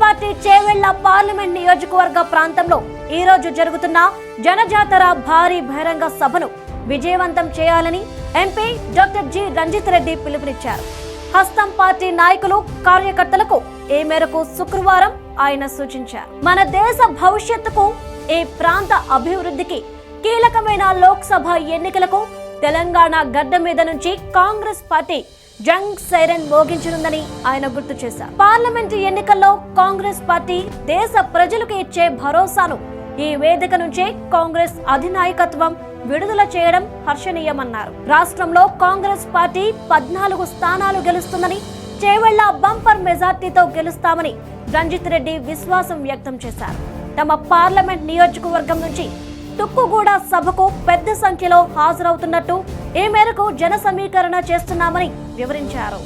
Parliament నియోజకవర్గ ప్రాంతంలో ఈ రోజు జరుగుతున్న జనజాతర భారీ బహిరంగ సభను విజయవంతం చేయాలని MP doctor G Ranjith Reddy పిలుపునిచ్చారు. హస్తం పార్టీ నాయకులు కార్యకర్తలకు ఈ మేరకు శుక్రవారం ఆయన సూచించారు. మన దేశ భవిష్యత్తుకు ఈ ప్రాంత అభివృద్ధికి కీలకమైన లోక్సభ ఎన్నికలకు తెలంగాణ గడ్డ మీద నుంచి కాంగ్రెస్ పార్టీ జంగ్ సైరన్ మోగించనుందని ఆయన గుర్తు చేశారు. పార్లమెంటు ఎన్నికల్లో కాంగ్రెస్ పార్టీ దేశ ప్రజలకు ఇచ్చే భరోసాను ఈ వేదిక నుంచే కాంగ్రెస్ అధినాయకత్వం విడుదల చేయడం హర్షణీయమన్నారు. రాష్ట్రంలో కాంగ్రెస్ పార్టీ పద్నాలుగు స్థానాలు గెలుస్తుందని చేవెళ్ళ బంపర్ మెజార్టీతో గెలుస్తామని రంజిత్ రెడ్డి విశ్వాసం వ్యక్తం చేశారు. తమ పార్లమెంట్ నియోజకవర్గం నుంచి తుక్కుగూడ సభకు పెద్ద సంఖ్యలో హాజరవుతున్నట్టు ఈ మేరకు జన సమీకరణ చేస్తున్నామని వివరించారు.